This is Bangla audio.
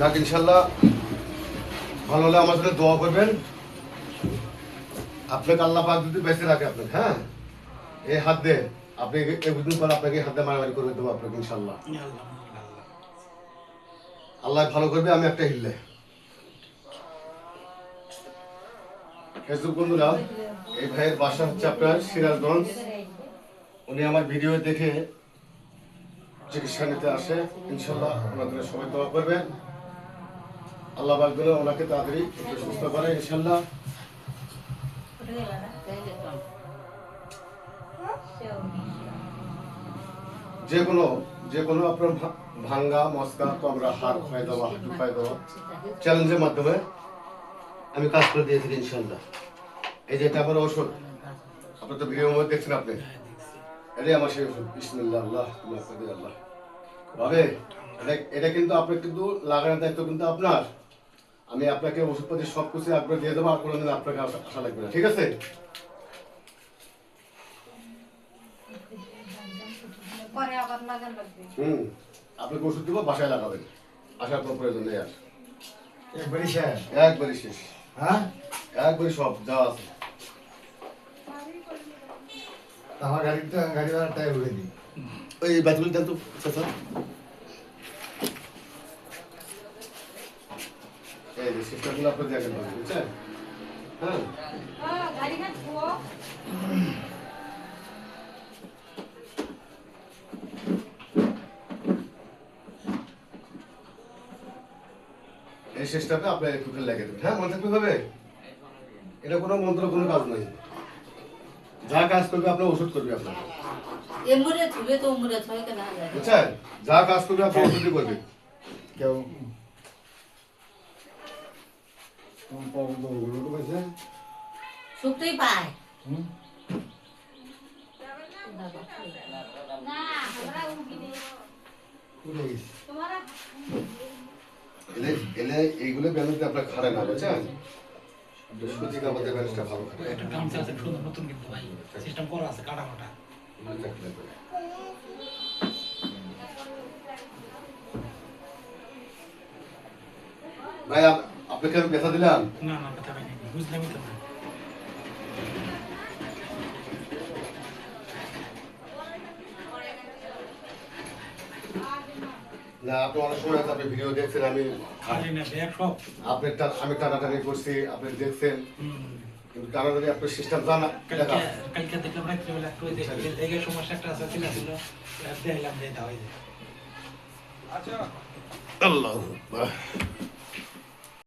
যাক, ইনশাল্লাহ ভালো হলে আমার জন্য দোয়া করবেন। আপনাকে আল্লাহ পাক যদি বেঁচে রাখে আপনাকে হ্যাঁ? এই হাত দিয়ে আপনি একদিন পর আপনাকে হাত দিয়ে মারামারি করবে দেবো আপনাকে, ইনশাল্লাহ। আল্লাহ ভালো করবে, আমি একটা হিললে। ফেসবুক বন্ধুরা, এই ভাইয়ের বাসা হচ্ছে আপনার সিরাজগঞ্জ। উনি আমার ভিডিও দেখে চিকিৎসা নিতে আসে। ইনশাল্লাহ ওনাদের সবাই দোয়া করবেন। আল্লাহ ওনাকে তাড়াতাড়ি সুস্থ করে ইনশাল্লাহ যে কোনো যে কোনো আপনার ভাঙ্গা, মস্কা, কমরা খাই দেওয়া, হাঁটু দেওয়া চ্যালেঞ্জের মাধ্যমে আমি কাজ করে দিয়েছি ইনশাল্লাহ এই যে আমার ওষুধ। আপনার তো ভিডিওর মধ্যে দেখছেন আপনি? এটাই আমার সেই ওষুধ। বিসমিল্লাহ, আল্লাহ আল্লাহ ভাবে, এটা কিন্তু আপনার কিন্তু লাগানোর দায়িত্ব কিন্তু আপনার। আমি আপনাকে ওষুধপাতি সব কিছু একবার দিয়ে দেবো আর কোনোদিন আপনাকে আসা- আসা লাগবে না ঠিক আছে? পরে আবার হুম আপনাকে ওষুধ দেবো বাসায় লাগাবেন। আসার কোনো প্রয়োজন নেই আর। একবারই শেষ? একবারই শেষ। হ্যাঁ? একবারই সব যা আছে। আমার গাড়িটা গাড়ি ভাড়াটাই উড়ে দিই। ওই দেন তো চাচা এই সিস্টেমগুলো আপনি দেখেন বুঝছেন? হ্যাঁ? এই সিস্টেমটা আপনি একটু লেগে দেবেন। হ্যাঁ মনে থাকবে এটা কোনো মন্ত্র কোনো কাজ নয় যা কাজ করবে আপনার ওষুধ করবে আপনার। বুঝছেন? যা কাজ করবে আপনার ওষুধই করবে। কেউ পছন্দ ওগুলো তো পাইছে পায় হুম? না আমরা উঠি এলে এলে এইগুলো ব্যালেন্স আপনার খারে না বুঝছেন? সুচি কাপড়ের ব্যালেন্সটা ভালো খাবে একটা গামছা আছে সুন্দর নতুন কিন্তু ভাই। সিস্টেম করা আছে কাটা কাটা ভাই আপনাকে আমি ব্যথা দিলাম? না না কথা পাইনি বুঝলামই তো না। না আপনি অনেক সময় আপনি ভিডিও দেখছেন আমি খালি না ব্যাগ সব। আপনি টা- আমি টানাটানি করছি আপনি দেখছেন। হুম। কিন্তু টানাটানি আপনার সিস্টেম জানা কালকে দেখলাম রাত্রিবেলা লেগে সমস্যা একটা আছে ছিল দেখলাম যে এটা আল্লাহ।